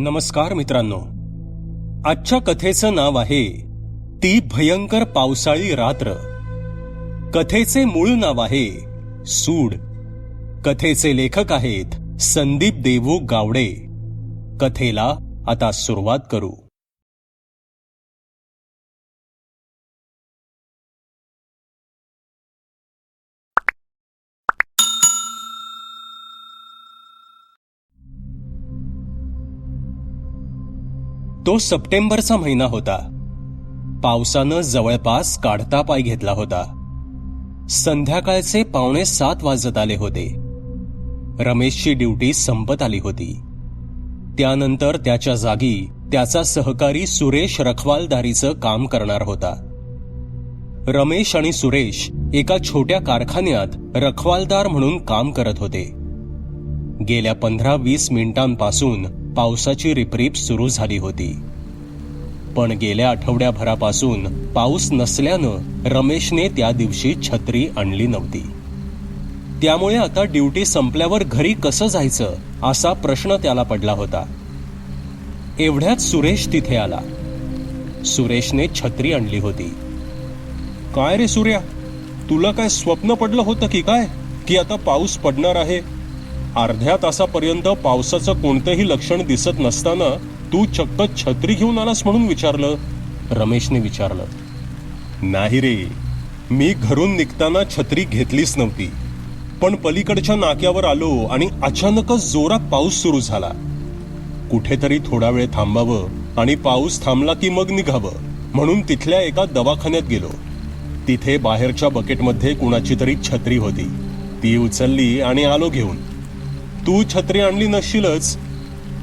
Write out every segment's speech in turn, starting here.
नमस्कार मित्रांनो. आजच्या कथेचं नाव आहे ती भयंकर पावसाळी रात्र. कथेचे मूळ नाव आहे सूड. कथेचे लेखक आहेत संदीप देवू गावडे. कथेला आता सुरुवात करू. तो सप्टेंबरचा महिना होता. पावसानं जवळपास काढता पाय घेतला होता. संध्याकाळचे पावणे सात वाजत आले होते. रमेशची ड्युटी संपत आली होती. त्यानंतर त्याच्या जागी त्याचा सहकारी सुरेश रखवालदारीचं काम करणार होता. रमेश आणि सुरेश एका छोट्या कारखान्यात रखवालदार म्हणून काम करत होते. गेल्या पंधरा वीस मिनिटांपासून पावसाची रिपरिप सुरू झाली होती. पण गेल्या आठवड्याभरापासून पाऊस नसल्यानं रमेशने त्या दिवशी छत्री आणली नव्हती. त्यामुळे आता ड्युटी संपल्यावर घरी कसं जायचं असा प्रश्न त्याला पडला होता. एवढ्यात सुरेश तिथे आला. सुरेशने छत्री आणली होती. काय रे सूर्या? तुला काय स्वप्न पडलं होतं की काय? की आता पाऊस पडणार आहे? अर्ध्या तासापर्यंत पावसाचं कोणतंही लक्षण दिसत नसताना तू चक्क छत्री घेऊन आलास म्हणून विचारलं. रमेशने विचारलं. नाही रे मी घरून निघताना छत्री घेतलीच नव्हती. पण पलीकडच्या नाक्यावर आलो आणि अचानकच जोरात पाऊस सुरू झाला. कुठेतरी थोडा वेळ थांबावं आणि पाऊस थांबला की मग निघावं म्हणून तिथल्या एका दवाखान्यात गेलो. तिथे बाहेरच्या बकेटमध्ये कुणाची तरी छत्री होती. ती उचलली आणि आलो घेऊन. तू छत्री आणली नसशीलच.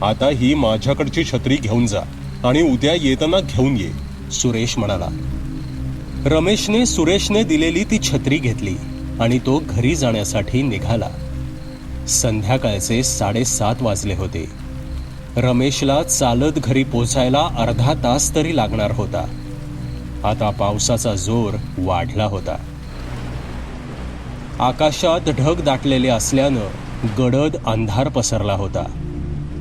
आता ही माझ्याकडची छत्री घेऊन जा आणि उद्या येताना घेऊन ये सुरेश म्हणाला. रमेशने सुरेशने दिलेली ती छत्री घेतली आणि तो घरी जाण्यासाठी निघाला. संध्याकाळचे साडेसात वाजले होते. रमेशला चालत घरी पोचायला अर्धा तास तरी लागणार होता. आता पावसाचा जोर वाढला होता. आकाशात ढग दाटलेले असल्यानं गडद अंधार पसरला होता.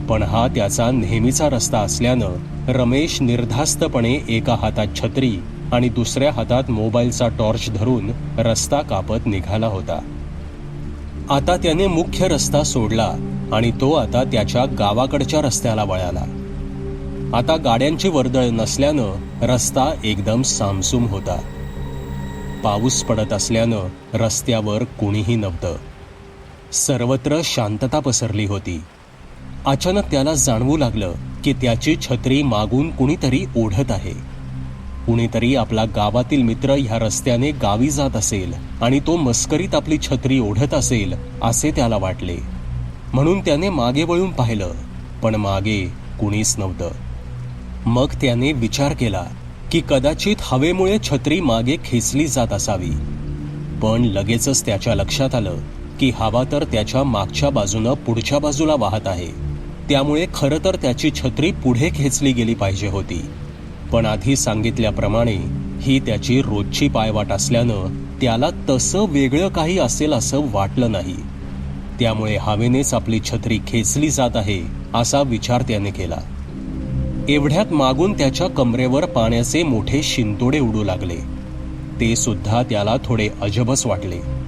पण हा त्याचा नेहमीचा रस्ता असल्यानं रमेश निर्धास्तपणे एका हातात छत्री आणि दुसऱ्या हातात मोबाईलचा टॉर्च धरून रस्ता कापत निघाला होता. आता त्याने मुख्य रस्ता सोडला आणि तो आता त्याच्या गावाकडच्या रस्त्याला वळाला. आता गाड्यांची वर्दळ नसल्यानं रस्ता एकदम सामसूम होता. पाऊस पडत असल्यानं रस्त्यावर कुणीही नव्हतं. सर्वत्र शांतता पसरली होती. अचानक त्याला जाणवू लागलं की त्याची छत्री मागून कुणीतरी ओढत आहे. कुणीतरी आपला गावातील मित्र ह्या रस्त्याने गावी जात असेल आणि तो मस्करीत आपली छत्री ओढत असेल असे त्याला वाटले. म्हणून त्याने मागे वळून पाहिलं पण मागे कुणीच नव्हतं. मग त्याने विचार केला की कदाचित हवेमुळे छत्री मागे खेचली जात असावी. पण लगेचच त्याच्या लक्षात आलं की हवा तर त्याच्या मागच्या बाजूनं पुढच्या बाजूला वाहत आहे. त्यामुळे खरं तर त्याची छत्री पुढे खेचली गेली पाहिजे होती. पण आधी सांगितल्याप्रमाणे ही त्याची रोजची पायवाट असल्यानं त्याला तसं वेगळं काही असेल असं वाटलं नाही. त्यामुळे हवेनेच आपली छत्री खेचली जात आहे असा विचार त्याने केला. एवढ्यात मागून त्याच्या कमरेवर पाण्याचे मोठे शिंतोडे उडू लागले. ते सुद्धा त्याला थोडे अजबच वाटले.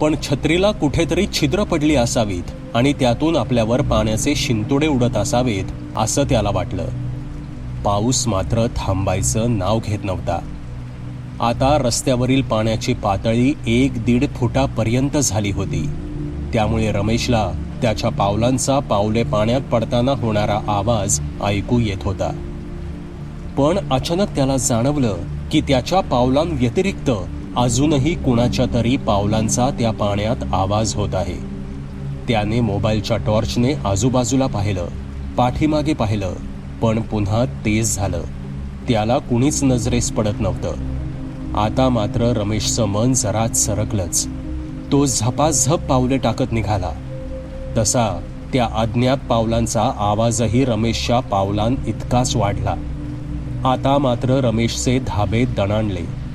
पण छत्रीला कुठेतरी छिद्र पडली असावीत आणि त्यातून आपल्यावर पाण्याचे शिंतोडे उडत असावेत असं त्याला वाटलं. पाऊस मात्र थांबायचं नाव घेत नव्हता. आता रस्त्यावरील पाण्याची पातळी एक दीड फुटापर्यंत झाली होती. त्यामुळे रमेशला त्याच्या पावलांचा पावले पाण्यात पडताना होणारा आवाज ऐकू येत होता. पण अचानक त्याला जाणवलं की त्याच्या पावलांव्यतिरिक्त अजूनही कुणाच्या तरी पावलांचा त्या पाण्यात आवाज होत आहे. त्याने मोबाईलच्या टॉर्चने आजूबाजूला पाहिलं पाठीमागे पाहिलं पण पुन्हा तेज झालं. त्याला कुणीच नजरेस पडत नव्हतं. आता मात्र रमेशचं मन जरा सरकलंच. तो झपाझप पावले टाकत निघाला. तसा त्या अज्ञात पावलांचा आवाजही रमेशच्या पावलां इतकाच वाढला. आता मात्र रमेशचे धाबे दणाणले.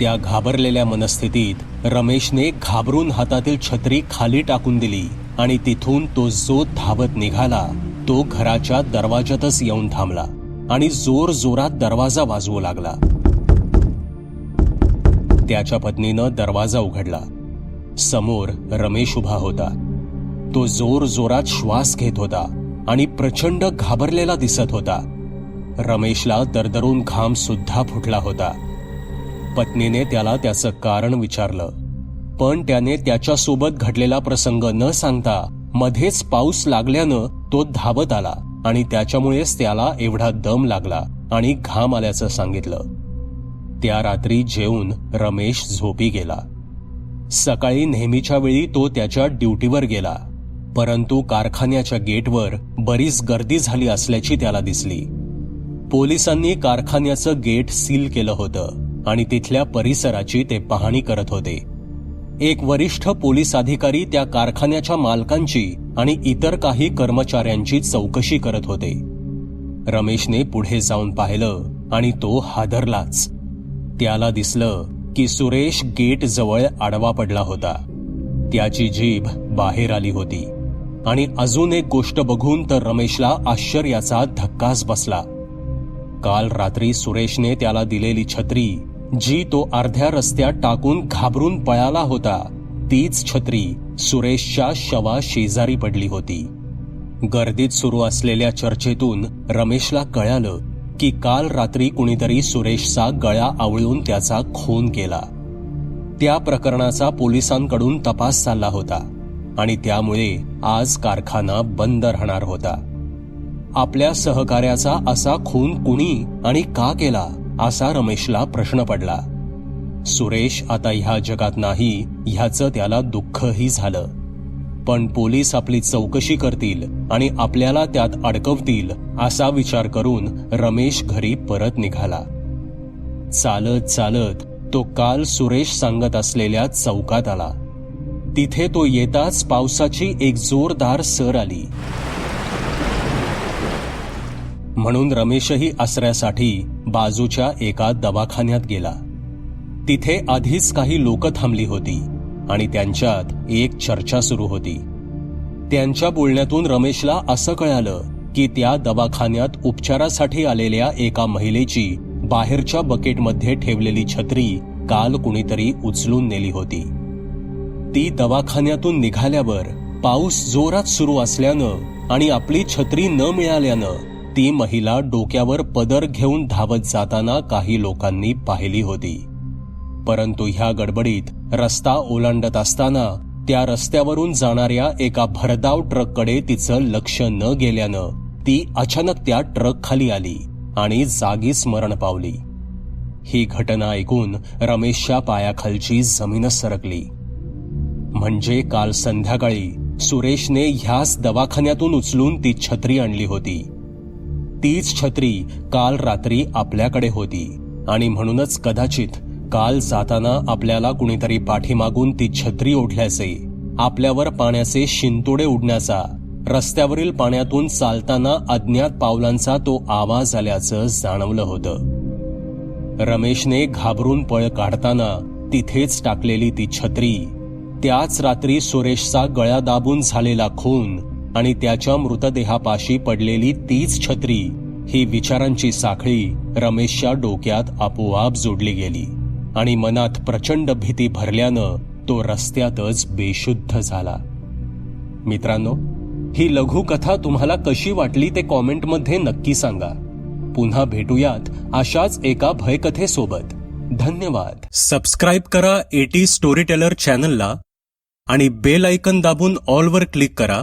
त्या घाबरलेल्या मनस्थितीत रमेशने घाबरून हातातील छत्री खाली टाकून दिली आणि तिथून तो जो धावत निघाला तो घराच्या दरवाजातच येऊन थांबला आणि जोर जोरात दरवाजा वाजवू लागला. त्याच्या पत्नीनं दरवाजा उघडला. समोर रमेश उभा होता. तो जोर जोरात श्वास घेत होता आणि प्रचंड घाबरलेला दिसत होता. रमेशला दरदरून घाम सुद्धा फुटला होता. पत्नीने त्याला त्याचं कारण विचारलं. पण त्याने त्याच्यासोबत घडलेला प्रसंग न सांगता मध्येच पाऊस लागल्यानं तो धावत आला आणि त्याच्यामुळेच त्याला एवढा दम लागला आणि घाम आल्याचं सांगितलं. त्या रात्री जेवून रमेश झोपी गेला. सकाळी नेहमीच्या वेळी तो त्याच्या ड्युटीवर गेला. परंतु कारखान्याच्या गेटवर बरीच गर्दी झाली असल्याची त्याला दिसली. पोलिसांनी कारखान्याचं गेट सील केलं होतं. आणि तिथल्या परिसराची ते पाहणी करत होते. एक वरिष्ठ पोलीस अधिकारी त्या कारखान्याच्या मालकांची आणि इतर काही कर्मचाऱ्यांची चौकशी करत होते. रमेशने पुढे जाऊन पाहिलं आणि तो हादरलाच. त्याला दिसलं की सुरेश गेट जवळ आडवा पडला होता. त्याची जीभ बाहेर आली होती. आणि अजून एक गोष्ट बघून तर रमेशला आश्चर्याचा धक्काच बसला. काल रात्री सुरेशने त्याला दिलेली छत्री जी तो अर्ध्या रस्त्यात टाकून घाबरून पळाला होता तीच छत्री सुरेशच्या शवा शेजारी पडली होती. गर्दीत सुरू असलेल्या चर्चेतून रमेशला कळालं की काल रात्री कुणीतरी सुरेशचा गळा आवळून त्याचा खून केला. त्या प्रकरणाचा पोलिसांकडून तपास चालला होता आणि त्यामुळे आज कारखाना बंद राहणार होता. आपल्या सहकार्याचा असा खून कुणी आणि का केला? असा रमेशला प्रश्न पडला. सुरेश आता ह्या जगात नाही ह्याचं त्याला दुःखही झालं. पण पोलीस आपली चौकशी करतील आणि आपल्याला त्यात अडकवतील असा विचार करून रमेश घरी परत निघाला. चालत चालत तो काल सुरेश सांगत असलेल्या चौकात आला. तिथे तो येताच पावसाची एक जोरदार सर आली. म्हणून रमेशही आसऱ्यासाठी बाजूच्या एका दवाखान्यात गेला. तिथे आधीच काही लोक थांबली होती आणि त्यांच्यात एक चर्चा सुरू होती. त्यांच्या बोलण्यातून रमेशला असं कळालं की त्या दवाखान्यात उपचारासाठी आलेल्या एका महिलेची बाहेरच्या बकेटमध्ये ठेवलेली छत्री काल कुणीतरी उचलून नेली होती. ती दवाखान्यातून निघाल्यावर पाऊस जोरात सुरू असल्यानं आणि आपली छत्री न मिळाल्यानं ती महिला डोक्यावर पदर घेऊन धावत जाताना काही लोकांनी पाहिली होती. परंतु ह्या गडबडीत रस्ता ओलांडत असताना त्या रस्त्यावरून जाणाऱ्या एका भरधाव ट्रककडे तिचं लक्ष न गेल्यानं ती अचानक त्या ट्रक खाली आली आणि जागीच मरण पावली. ही घटना ऐकून रमेशच्या पायाखालची जमीनच सरकली. म्हणजे काल संध्याकाळी सुरेशने ह्याच दवाखान्यातून उचलून ती छत्री आणली होती. तीच छत्री काल रात्री आपल्याकडे होती. आणि म्हणूनच कदाचित काल जाताना आपल्याला कुणीतरी पाठीमागून ती छत्री ओढल्याचे आपल्यावर पाण्याचे शिंतोडे उडण्याचा रस्त्यावरील पाण्यातून चालताना अज्ञात पावलांचा तो आवाज आल्याचं जाणवलं होतं. रमेशने घाबरून पळ काढताना तिथेच टाकलेली ती छत्री त्याच रात्री सुरेशचा गळा दाबून झालेला खून आणि त्याच्या मृतदेहापाशी पडलेली तीच छत्री ही विचारांची साखळी रमेशच्या डोक्यात आपोआप जोडली गेली आणि मनात प्रचंड भीती भरल्यानं तो रस्त्यातच बेशुद्ध झाला. मित्रांनो ही लघुकथा तुम्हाला कशी वाटली ते कॉमेंटमध्ये नक्की सांगा. पुन्हा भेटूयात अशाच एका भयकथेसोबत. धन्यवाद. सबस्क्राईब करा एटी स्टोरी टेलर चॅनलला आणि बेल आयकन दाबून ऑलवर क्लिक करा.